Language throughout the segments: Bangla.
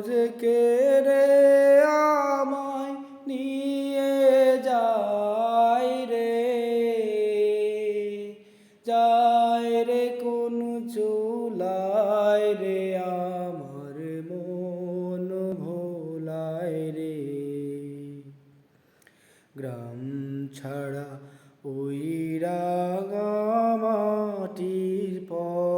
যে কে রে আমায় নিয়ে যায় রে? যায় রে কোন চুলায় রে আমার মন ভোলায় রে? গ্রাম ছাড়া ওই রাঙা মাটির পথ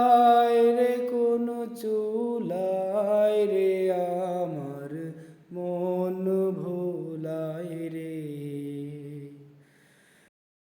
চুলায় রে কোনো চুলায় রে আ